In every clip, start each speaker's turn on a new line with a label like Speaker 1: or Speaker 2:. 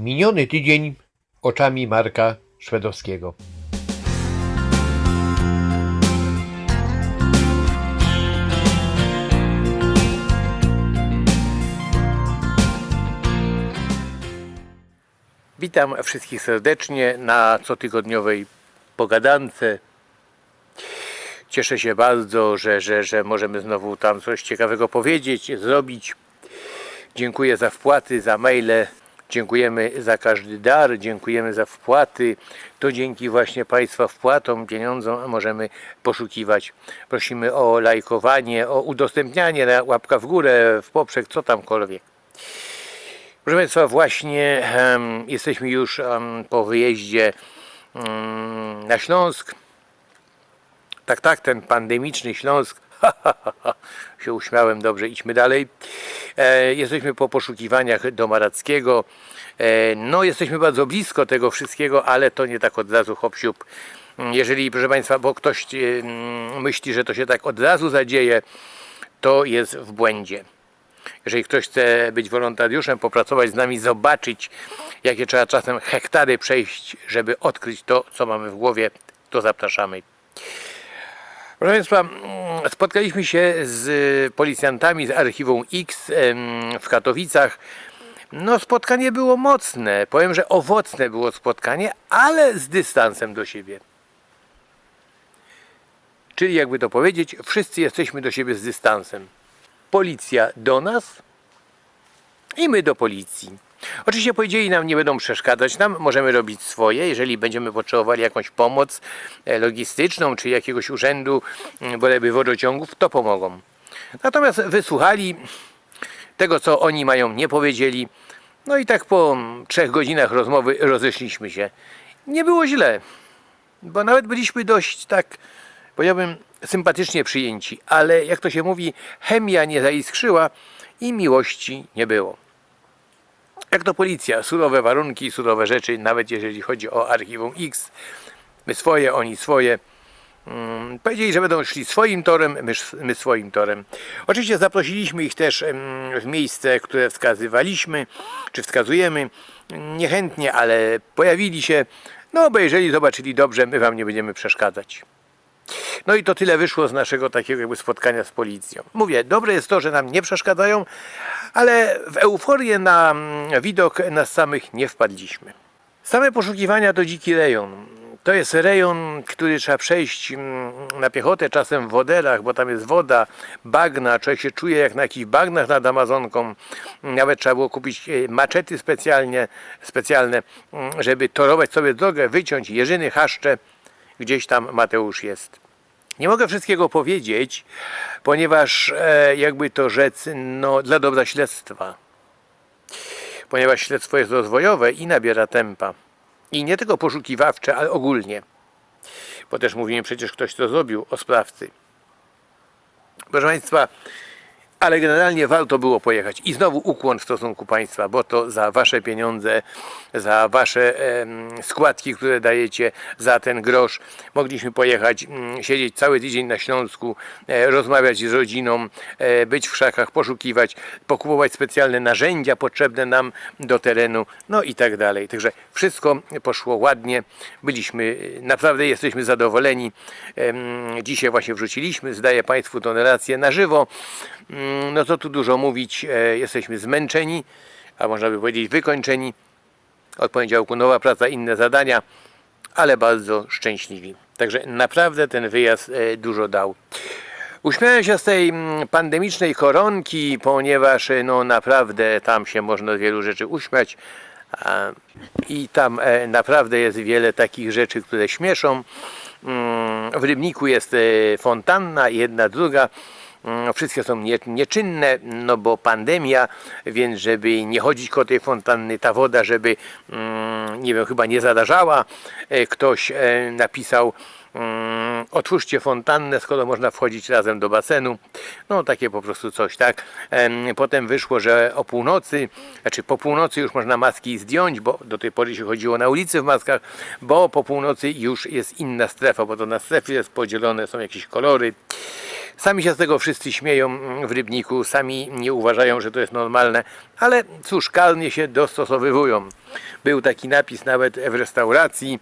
Speaker 1: Miniony tydzień oczami Marka Szwedowskiego. Witam wszystkich serdecznie na cotygodniowej pogadance. Cieszę się bardzo, że, że, że możemy znowu tam coś ciekawego powiedzieć, zrobić. Dziękuję za wpłaty, za maile. Dziękujemy za każdy dar, dziękujemy za wpłaty. To dzięki właśnie Państwa wpłatom, pieniądzom możemy poszukiwać. Prosimy o lajkowanie, o udostępnianie, łapka w górę, w poprzek, co tamkolwiek. Proszę Państwa, właśnie em, jesteśmy już em, po wyjeździe em, na Śląsk. Tak, tak, ten pandemiczny Śląsk. Się uśmiałem, dobrze, idźmy dalej. E, jesteśmy po poszukiwaniach do Marackiego. E, no, jesteśmy bardzo blisko tego wszystkiego, ale to nie tak od razu hop siup. Jeżeli, proszę Państwa, bo ktoś mm, myśli, że to się tak od razu zadzieje, to jest w błędzie. Jeżeli ktoś chce być wolontariuszem, popracować z nami, zobaczyć, jakie trzeba czasem hektary przejść, żeby odkryć to, co mamy w głowie, to zapraszamy. Proszę Państwa, mm, spotkaliśmy się z policjantami z archiwum X w Katowicach. No, spotkanie było mocne. Powiem, że owocne było spotkanie, ale z dystansem do siebie. Czyli, jakby to powiedzieć, wszyscy jesteśmy do siebie z dystansem. Policja do nas i my do policji. Oczywiście powiedzieli nam, nie będą przeszkadzać nam, możemy robić swoje, jeżeli będziemy potrzebowali jakąś pomoc e, logistyczną, czy jakiegoś urzędu, mm, byleby wodociągów, to pomogą. Natomiast wysłuchali tego, co oni mają, nie powiedzieli. No i tak po mm, trzech godzinach rozmowy rozeszliśmy się. Nie było źle, bo nawet byliśmy dość tak, powiedziałbym, sympatycznie przyjęci, ale jak to się mówi, chemia nie zaiskrzyła i miłości nie było. Jak to policja, surowe warunki, surowe rzeczy, nawet jeżeli chodzi o archiwum X, my swoje, oni swoje. Mm, Powiedzieli, że będą szli swoim torem, my, my swoim torem. Oczywiście zaprosiliśmy ich też w miejsce, które wskazywaliśmy, czy wskazujemy. Niechętnie, ale pojawili się. No, obejrzeli, zobaczyli dobrze, my wam nie będziemy przeszkadzać. No i to tyle wyszło z naszego takiego jakby spotkania z policją. Mówię, dobre jest to, że nam nie przeszkadzają, ale w euforię na mm, widok nas samych nie wpadliśmy. Same poszukiwania to dziki rejon. To jest rejon, który trzeba przejść mm, na piechotę, czasem w wodelach, bo tam jest woda, bagna, człowiek się czuje jak na jakichś bagnach nad Amazonką. Nawet trzeba było kupić e, maczety specjalnie, specjalne, mm, żeby torować sobie drogę, wyciąć jeżyny, chaszcze. Gdzieś tam Mateusz jest. Nie mogę wszystkiego powiedzieć, ponieważ e, jakby to rzec, no, dla dobra śledztwa. Ponieważ śledztwo jest rozwojowe i nabiera tempa. I nie tylko poszukiwawcze, ale ogólnie. Bo też mówimy przecież ktoś to zrobił o sprawcy. Proszę Państwa, ale generalnie warto było pojechać. I znowu ukłon w stosunku państwa, bo to za wasze pieniądze, za wasze składki, które dajecie, za ten grosz mogliśmy pojechać, mm, siedzieć cały tydzień na Śląsku, e, rozmawiać z rodziną, e, być w krzakach, poszukiwać, pokupować specjalne narzędzia potrzebne nam do terenu, no i tak dalej. Także wszystko poszło ładnie. Byliśmy, naprawdę jesteśmy zadowoleni. Dzisiaj właśnie wrzuciliśmy, zdaję Państwu tę relację na żywo. Mm, No co tu dużo mówić, e, jesteśmy zmęczeni, a można by powiedzieć wykończeni. Od poniedziałku nowa praca, inne zadania, ale bardzo szczęśliwi. Także naprawdę ten wyjazd e, dużo dał. Uśmiałem się z tej mm, pandemicznej koronki, ponieważ e, no naprawdę tam się można wielu rzeczy uśmiać. I tam naprawdę jest wiele takich rzeczy, które śmieszą. Mm, W Rybniku jest fontanna, jedna, druga. Mm, Wszystkie są nie, nieczynne, no bo pandemia, więc żeby nie chodzić koło tej fontanny, ta woda, żeby, mm, nie wiem, chyba nie zadarzała. E, Ktoś e, napisał, mm, otwórzcie fontannę, skoro można wchodzić razem do basenu. No takie po prostu coś, tak. Em, Potem wyszło, że o północy, znaczy po północy już można maski zdjąć, bo do tej pory się chodziło na ulicy w maskach, bo po północy już jest inna strefa, bo to na strefy jest podzielone, są jakieś kolory. Sami się z tego wszyscy śmieją mm, w Rybniku, sami nie uważają, że to jest normalne, ale cóż, kalnie się dostosowywują. Był taki napis nawet w restauracji,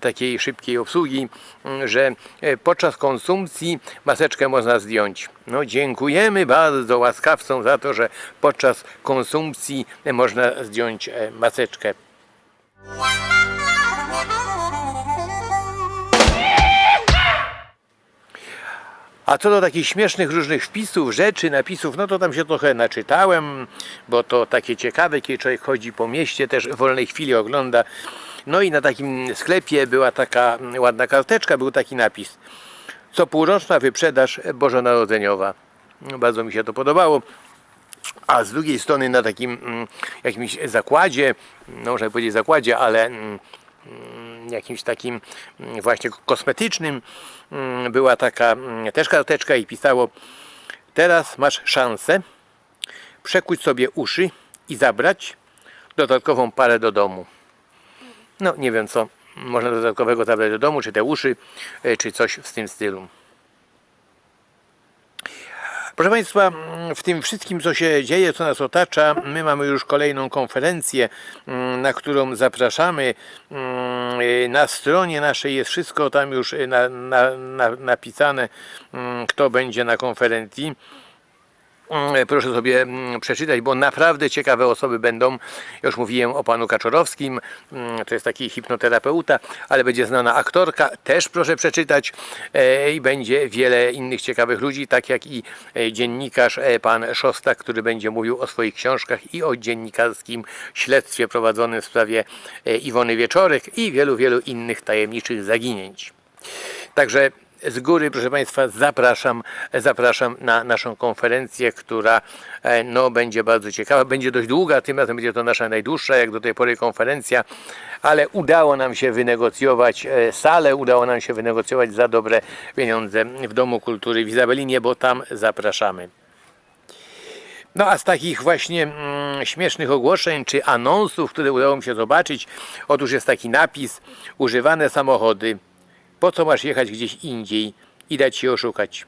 Speaker 1: takiej szybkiej obsługi, mm, że e, podczas konsumpcji maseczkę można zdjąć. No dziękujemy bardzo łaskawcom za to, że podczas konsumpcji można zdjąć e, maseczkę. A co do takich śmiesznych różnych wpisów, rzeczy, napisów, no to tam się trochę naczytałem, bo to takie ciekawe, kiedy człowiek chodzi po mieście, też w wolnej chwili ogląda. No i na takim sklepie była taka ładna karteczka, był taki napis. Co półroczna wyprzedaż bożonarodzeniowa. No, Bardzo mi się to podobało. A z drugiej strony na takim mm, jakimś zakładzie, no można powiedzieć zakładzie, ale mm, jakimś takim mm, właśnie kosmetycznym mm, była taka mm, też karteczka i pisało teraz masz szansę przekuć sobie uszy i zabrać dodatkową parę do domu. No nie wiem co można dodatkowego zabrać do domu, czy te uszy, e, czy coś w tym stylu. Proszę Państwa, mm, w tym wszystkim, co się dzieje, co nas otacza, my mamy już kolejną konferencję, mm, na którą zapraszamy. Mm, y, Na stronie naszej jest wszystko tam już y, na, na, na, napisane, kto będzie na konferencji. Mm, Proszę sobie mm, przeczytać, bo naprawdę ciekawe osoby będą. Już mówiłem o panu Kaczorowskim, mm, to jest taki hipnoterapeuta, ale będzie znana aktorka, też proszę przeczytać. E, I będzie wiele innych ciekawych ludzi, tak jak i e, dziennikarz e, pan Szostak, który będzie mówił o swoich książkach i o dziennikarskim śledztwie prowadzonym w sprawie e, Iwony Wieczorek i wielu, wielu innych tajemniczych zaginięć. Także z góry, proszę Państwa, zapraszam, zapraszam na naszą konferencję, która e, no, będzie bardzo ciekawa. Będzie dość długa, tym razem będzie to nasza najdłuższa, jak do tej pory konferencja, ale udało nam się wynegocjować e, salę, udało nam się wynegocjować za dobre pieniądze w Domu Kultury w Izabelinie, bo tam zapraszamy. No a z takich właśnie mm, śmiesznych ogłoszeń czy anonsów, które udało mi się zobaczyć, otóż jest taki napis używane samochody. Po co masz jechać gdzieś indziej i dać się oszukać?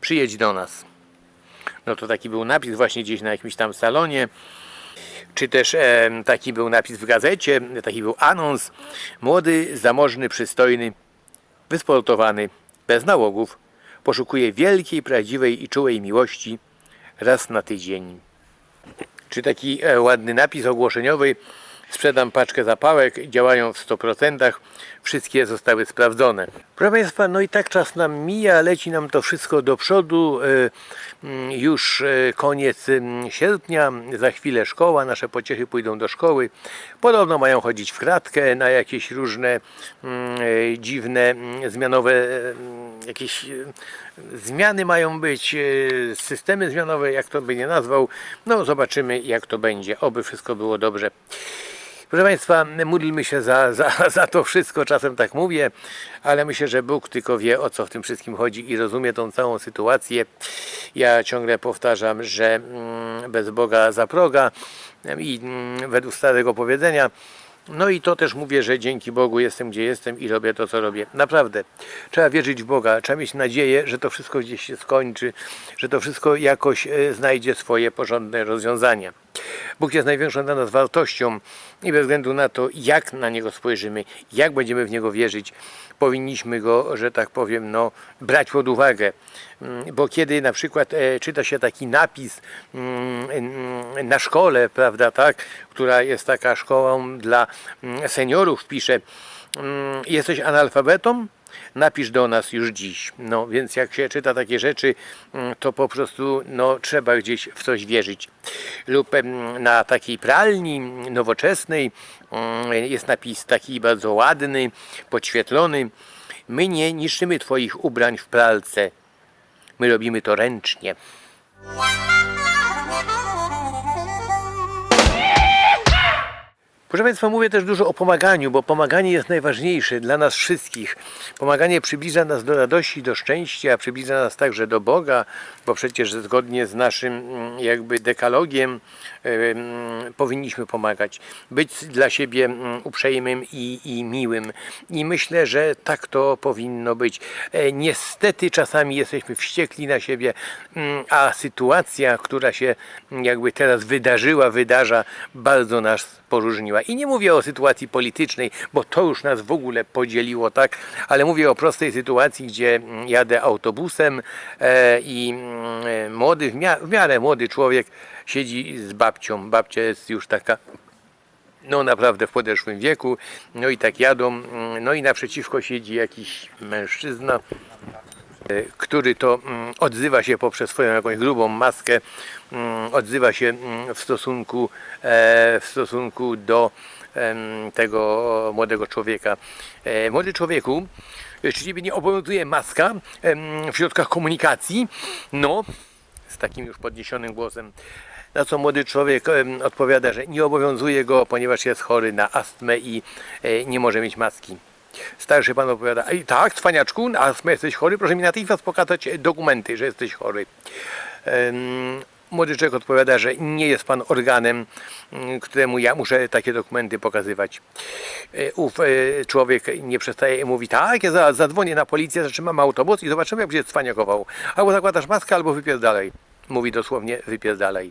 Speaker 1: Przyjedź do nas. No to taki był napis właśnie gdzieś na jakimś tam salonie. Czy też e, taki był napis w gazecie, taki był anons. Młody, zamożny, przystojny, wysportowany, bez nałogów, poszukuje wielkiej, prawdziwej i czułej miłości raz na tydzień. Czy taki e, ładny napis ogłoszeniowy sprzedam paczkę zapałek, działają w 100%, wszystkie zostały sprawdzone. Proszę Państwa, no i tak czas nam mija, leci nam to wszystko do przodu, e, mm, już e, koniec mm, sierpnia, za chwilę szkoła, nasze pociechy pójdą do szkoły, podobno mają chodzić w kratkę na jakieś różne mm, e, dziwne, zmianowe jakieś zmiany mają być, systemy zmianowe, jak to by nie nazwał, no zobaczymy jak to będzie, oby wszystko było dobrze. Proszę Państwa, módlmy się za, za, za to wszystko, czasem tak mówię, ale myślę, że Bóg tylko wie o co w tym wszystkim chodzi i rozumie tą całą sytuację. Ja ciągle powtarzam, że mm, bez Boga za proga i mm, według starego powiedzenia no i to też mówię, że dzięki Bogu jestem gdzie jestem i robię to, co robię. Naprawdę. Trzeba wierzyć w Boga, trzeba mieć nadzieję, że to wszystko gdzieś się skończy, że to wszystko jakoś e, znajdzie swoje porządne rozwiązania. Bóg jest największą dla nas wartością i bez względu na to, jak na Niego spojrzymy, jak będziemy w Niego wierzyć, powinniśmy Go, że tak powiem, no, brać pod uwagę. Mm, Bo kiedy na przykład e, czyta się taki napis mm, mm, na szkole, prawda, tak, która jest taka szkołą dla seniorów, pisze, jesteś analfabetą? Napisz do nas już dziś. No więc jak się czyta takie rzeczy, mm, to po prostu no, trzeba gdzieś w coś wierzyć. Lub na takiej pralni nowoczesnej mm, jest napis taki bardzo ładny, podświetlony. My nie niszczymy Twoich ubrań w pralce. My robimy to ręcznie. Proszę Państwa, mówię też dużo o pomaganiu, bo pomaganie jest najważniejsze dla nas wszystkich. Pomaganie przybliża nas do radości, do szczęścia, przybliża nas także do Boga, bo przecież zgodnie z naszym mm, jakby dekalogiem em, powinniśmy pomagać. Być dla siebie mm, uprzejmym i, i miłym. I myślę, że tak to powinno być. E, Niestety czasami jesteśmy wściekli na siebie, mm, a sytuacja, która się jakby teraz wydarzyła, wydarza, bardzo nas poróżniła. I nie mówię o sytuacji politycznej, bo to już nas w ogóle podzieliło, tak? Ale mówię o prostej sytuacji, gdzie mm, jadę autobusem e, i mm, e, młody, w, mia- w miarę młody człowiek siedzi z babcią. Babcia jest już taka no naprawdę w podeszłym wieku, no i tak jadą, mm, no i naprzeciwko siedzi jakiś mężczyzna, który to mm, odzywa się poprzez swoją jakąś grubą maskę, mm, odzywa się mm, w stosunku, e, w stosunku do tego młodego człowieka. E, Młody człowieku, e, czy ciebie nie obowiązuje maska w środkach komunikacji? No, z takim już podniesionym głosem. Na co młody człowiek odpowiada, że nie obowiązuje go, ponieważ jest chory na astmę i nie może mieć maski. Starszy pan opowiada, Ej, tak, cwaniaczku, astmę jesteś chory, proszę mi natychmiast pokazać dokumenty, że jesteś chory. Młody człowiek odpowiada, że nie jest pan organem, mm, któremu ja muszę takie dokumenty pokazywać. E, Ów e, człowiek nie przestaje i mówi, tak, ja zaraz zadzwonię na policję, zatrzymam autobus i zobaczymy, jak będzie cwaniakował. Albo zakładasz maskę, albo wypierdalaj. Mówi dosłownie, wypierdalaj.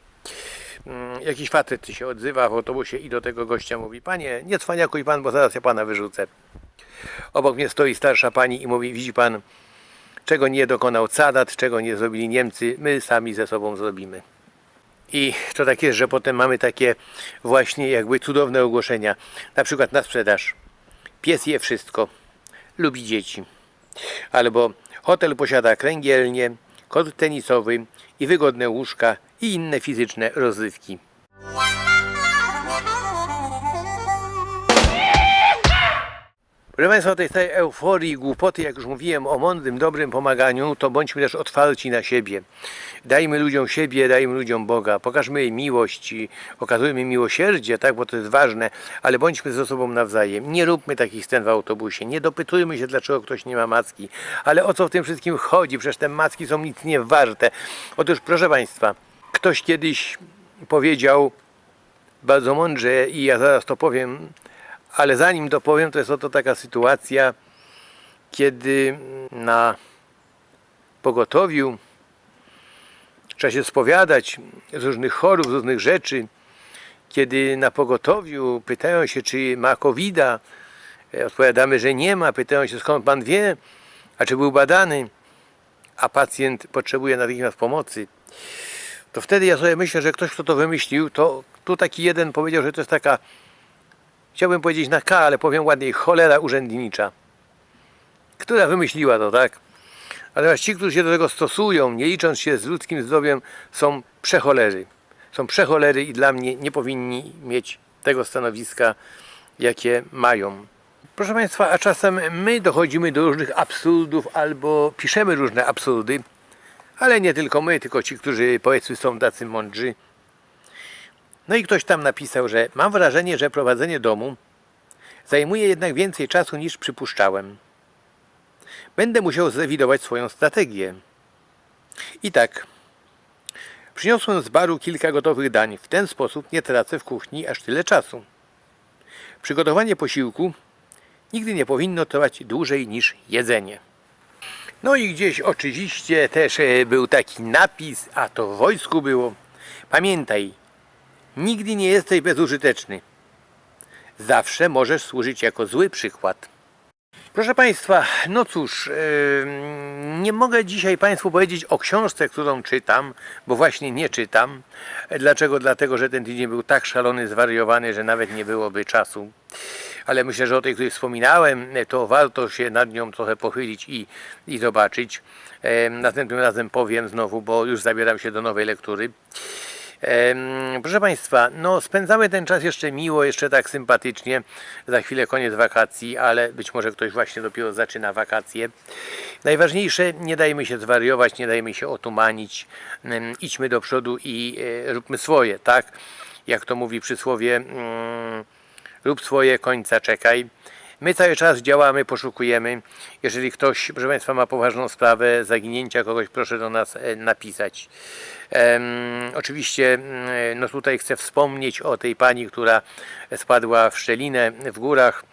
Speaker 1: Mm, Jakiś facet się odzywa w autobusie i do tego gościa mówi, panie, nie cwaniakuj pan, bo zaraz ja pana wyrzucę. Obok mnie stoi starsza pani i mówi, widzi pan, czego nie dokonał Cadat, czego nie zrobili Niemcy, my sami ze sobą zrobimy. I to tak jest, że potem mamy takie właśnie jakby cudowne ogłoszenia. Na przykład na sprzedaż. Pies je wszystko. Lubi dzieci. Albo hotel posiada kręgielnię, kort tenisowy i wygodne łóżka i inne fizyczne rozrywki. Proszę Państwa, o tej euforii, głupoty, jak już mówiłem o mądrym, dobrym pomaganiu, to bądźmy też otwarci na siebie. Dajmy ludziom siebie, dajmy ludziom Boga, pokażmy im miłość, okazujmy miłosierdzie, tak, bo to jest ważne, ale bądźmy ze sobą nawzajem. Nie róbmy takich scen w autobusie, nie dopytujmy się, dlaczego ktoś nie ma macki. Ale o co w tym wszystkim chodzi? Przecież te macki są nic nie warte. Otóż, proszę Państwa, ktoś kiedyś powiedział bardzo mądrze i ja zaraz to powiem, ale zanim to powiem, to jest oto taka sytuacja, kiedy na pogotowiu trzeba się spowiadać z różnych chorób, z różnych rzeczy. Kiedy na pogotowiu pytają się, czy ma covid odpowiadamy, że nie ma. Pytają się, skąd pan wie, a czy był badany, a pacjent potrzebuje natychmiast pomocy. To wtedy ja sobie myślę, że ktoś, kto to wymyślił, to tu taki jeden powiedział, że to jest taka chciałbym powiedzieć na K, ale powiem ładniej, cholera urzędnicza, która wymyśliła to, tak? Natomiast ci, którzy się do tego stosują, nie licząc się z ludzkim zdrowiem, są przecholery. Są przecholery i dla mnie nie powinni mieć tego stanowiska, jakie mają. Proszę Państwa, a czasem my dochodzimy do różnych absurdów albo piszemy różne absurdy, ale nie tylko my, tylko ci, którzy powiedzmy są tacy mądrzy, no i ktoś tam napisał, że mam wrażenie, że prowadzenie domu zajmuje jednak więcej czasu niż przypuszczałem. Będę musiał zrewidować swoją strategię. I tak. Przyniosłem z baru kilka gotowych dań. W ten sposób nie tracę w kuchni aż tyle czasu. Przygotowanie posiłku nigdy nie powinno trwać dłużej niż jedzenie. No i gdzieś oczywiście też e, był taki napis, a to w wojsku było. Pamiętaj, Nigdy nie jesteś bezużyteczny. Zawsze możesz służyć jako zły przykład. Proszę Państwa, no cóż, yy, nie mogę dzisiaj Państwu powiedzieć o książce, którą czytam, bo właśnie nie czytam. Dlaczego? Dlatego, że ten tydzień był tak szalony, zwariowany, że nawet nie byłoby czasu. Ale myślę, że o tej, której wspominałem, to warto się nad nią trochę pochylić i, i zobaczyć. Yy, następnym razem powiem znowu, bo już zabieram się do nowej lektury. Em, Proszę Państwa, no spędzamy ten czas jeszcze miło, jeszcze tak sympatycznie. Za chwilę koniec wakacji, ale być może ktoś właśnie dopiero zaczyna wakacje. Najważniejsze, nie dajmy się zwariować, nie dajmy się otumanić. Em, Idźmy do przodu i e, róbmy swoje, tak? Jak to mówi przysłowie, mm, rób swoje, końca czekaj. My cały czas działamy, poszukujemy. Jeżeli ktoś, proszę Państwa, ma poważną sprawę zaginięcia kogoś, proszę do nas e, napisać. Em, oczywiście, mm, no tutaj chcę wspomnieć o tej pani, która spadła w szczelinę w górach,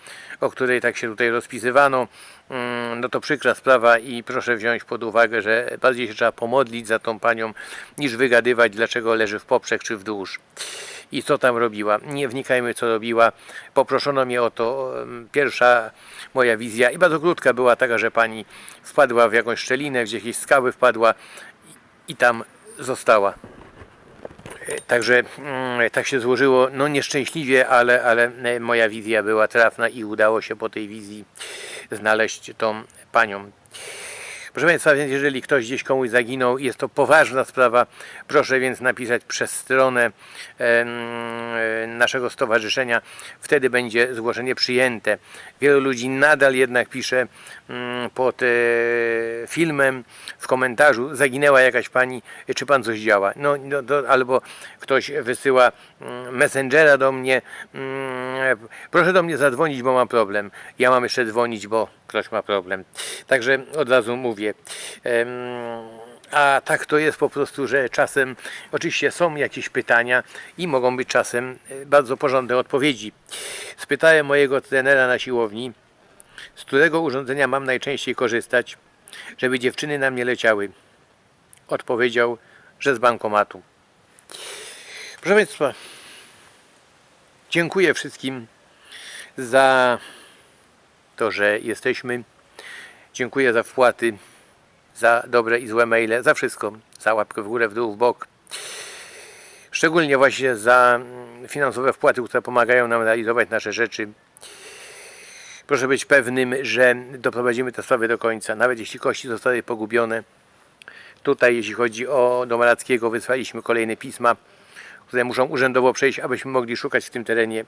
Speaker 1: o której tak się tutaj rozpisywano. Mm, No to przykra sprawa i proszę wziąć pod uwagę, że bardziej się trzeba pomodlić za tą panią, niż wygadywać, dlaczego leży w poprzek czy w dół i co tam robiła. Nie wnikajmy, co robiła. Poproszono mnie o to. Pierwsza moja wizja i bardzo krótka była taka, że pani wpadła w jakąś szczelinę, gdzie jakieś skały wpadła i, i tam została. E, Także mm, tak się złożyło, no nieszczęśliwie, ale, ale e, moja wizja była trafna i udało się po tej wizji znaleźć tą panią. Proszę Państwa, więc jeżeli ktoś gdzieś komuś zaginął, jest to poważna sprawa, proszę więc napisać przez stronę e, naszego stowarzyszenia, wtedy będzie zgłoszenie przyjęte. Wielu ludzi nadal jednak pisze mm, pod e, filmem w komentarzu, zaginęła jakaś pani, czy pan coś działa? No, no to, albo ktoś wysyła mm, messengera do mnie, mm, proszę do mnie zadzwonić, bo mam problem. Ja mam jeszcze dzwonić, bo ktoś ma problem. Także od razu mówię. Em, a tak to jest po prostu, że czasem oczywiście są jakieś pytania i mogą być czasem e, bardzo porządne odpowiedzi. Spytałem mojego trenera na siłowni, z którego urządzenia mam najczęściej korzystać, żeby dziewczyny na mnie leciały. Odpowiedział, że z bankomatu. Proszę Państwa, dziękuję wszystkim za to, że jesteśmy. Dziękuję za wpłaty, za dobre i złe maile, za wszystko, za łapkę w górę, w dół, w bok. Szczególnie właśnie za mm, finansowe wpłaty, które pomagają nam realizować nasze rzeczy. Proszę być pewnym, że doprowadzimy tę sprawę do końca, nawet jeśli kości zostały pogubione. Tutaj, jeśli chodzi o Domarackiego, wysłaliśmy kolejne pisma, które muszą urzędowo przejść, abyśmy mogli szukać w tym terenie.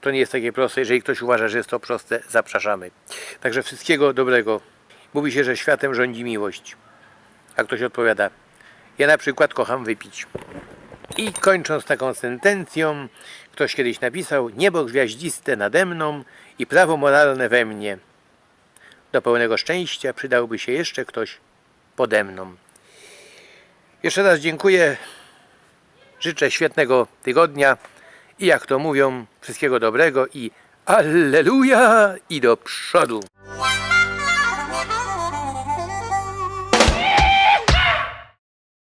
Speaker 1: To nie jest takie proste. Jeżeli ktoś uważa, że jest to proste, zapraszamy. Także wszystkiego dobrego. Mówi się, że światem rządzi miłość. A ktoś odpowiada, ja na przykład kocham wypić. I kończąc taką sentencją, ktoś kiedyś napisał, niebo gwiaździste nade mną i prawo moralne we mnie. Do pełnego szczęścia przydałby się jeszcze ktoś pode mną. Jeszcze raz dziękuję. Życzę świetnego tygodnia i jak to mówią, wszystkiego dobrego i alleluja i do przodu.